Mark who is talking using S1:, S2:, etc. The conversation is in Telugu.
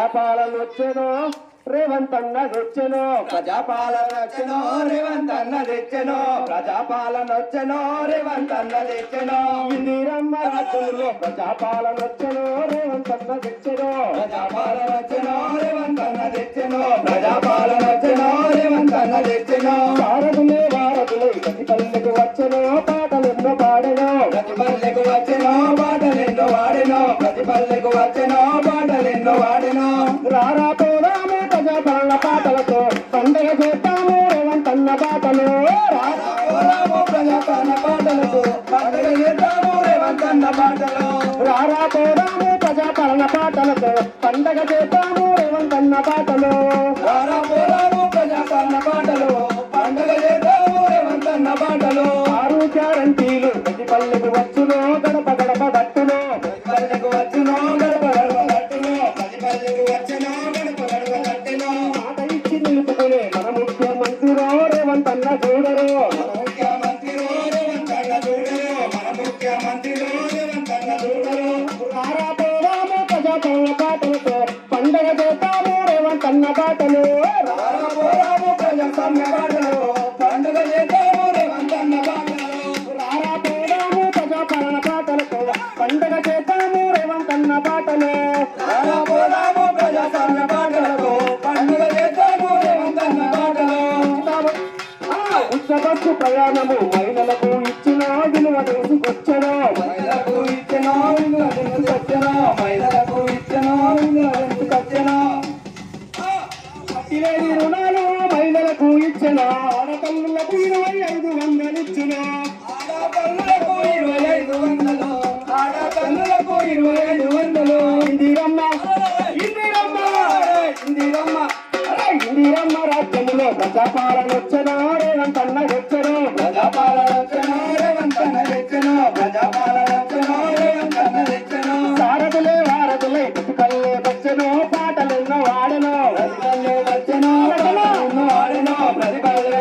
S1: ప్రజాపాలన వచ్చెను రేవంత్ అన్న తెచ్చెను
S2: ప్రజాపాలన వచ్చెను రేవంత్ అన్న తెచ్చెను ప్రజాపాలన వచ్చెను రేవంత్ అన్న తెచ్చెను
S1: ఇందిరమ్మ రాజ్యంలో ప్రజాపాలన వచ్చెను రేవంత్ తెచ్చెను
S2: ప్రజాపాలన వచ్చెను రేవంత్ అన్న తెచ్చెను ప్రజాపాలన వచ్చెను రేవంత్ అన్న తెచ్చెను
S1: భారతులే భారతులే ప్రతి పల్లెకు వచ్చెను
S2: ప్రతి పల్లెకు వచ్చెనో పాటలెన్నో వాడెనో.
S1: రారా పోదాము ప్రజాపాలన పాటలతో. పండగ చేస్తాము రేవంత్ అన్న పాటలు రారా
S2: రాము ప్రజాపాలన పాటలతో. పండుగ చేస్తాము రేవంత్ అన్న పాటలు
S1: రారా పోదాము ప్రజాపాలన పాటలతో. పండగ చేస్తాము రేవంత్ అన్న పాటలు
S2: రారా పోరాము ప్రజాపాలన పాటలు. పండగ చేస్తాము రేవంత్ అన్న పాటలు
S1: ఆరు గ్యారంటీలు ప్రతి పల్లెకు వచ్చును.
S2: పల్లెకు వచ్చును గడప గడప తట్టును
S1: మాట ఇచ్చి నిలుపుకునే మన ముఖ్యమంత్రి రేవంత్ అన్న చూడరు
S2: మన ముఖ్యమంత్రి రేవంత్ అన్న చూడరు మన ముఖ్యమంత్రి రేవంత్ అన్న చూడరు
S1: పాటలతో పండగ చేద్దాము రేవంత్ అన్న పాటలు
S2: రారా పోరాము
S1: ఉత్సవస్సు ప్రయాణము. మహిళలకు ఇచ్చిన విలువ తీసుకొచ్చను.
S2: మహిళలకు ఇచ్చిన విలువ తీసుకొచ్చెను. మహిళలకు ఇచ్చిన విలువ తీసుకొచ్చెను.
S1: ఇరవై రుణాలు మహిళలకు ఇచ్చిన. ఆడతల్లులకు ఇరవై వచ్చను రేవంతన్న వచ్చను
S2: ప్రజాపాలన వచ్చను రేవంతన్న తెచ్చను ప్రజాపాలన వచ్చను రేవంతన్న తెచ్చను
S1: సారథులే వారథులే బతుకల్లే వాడను వచ్చను వాడను. ప్రతిపల్లే